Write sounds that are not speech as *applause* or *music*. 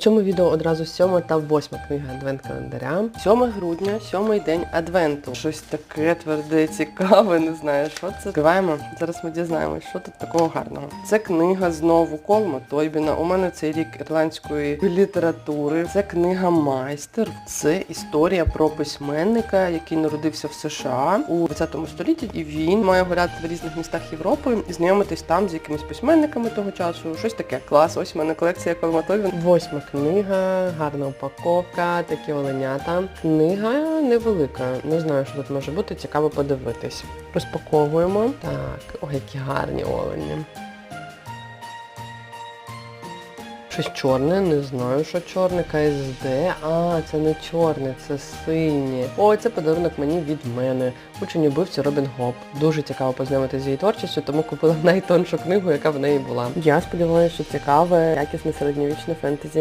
Цьому відео одразу сьома та восьма книга адвент-календаря. 7 грудня, сьомий день адвенту. Щось таке тверде, цікаве, не знаю, що це. Відкриваємо. Зараз ми дізнаємось, що тут такого гарного. Це книга знову Колма Тойбіна. У мене цей рік ірландської літератури. Це книга Майстер. Це історія про письменника, який народився в США у 20 столітті, і він має гуляти в різних містах Європи і знайомитись там з якимись письменниками того часу. Щось таке. Клас, ось у мене колекція Колма Тойбін. Восьма книга, гарна упаковка, такі оленята. Книга невелика. Не знаю, що тут може бути. Цікаво подивитись. Розпаковуємо. Так, ой, які гарні олені. Щось чорне, не знаю, що чорне, КСД. А, це не чорне, це синє. О, це подарунок мені від мене. Учень убивці Робін Гоп. Дуже цікаво познайомитися з її творчістю, тому купила *laughs* найтоншу книгу, яка в неї була. Я сподіваюся, що цікаве, якісне середньовічне фентезі.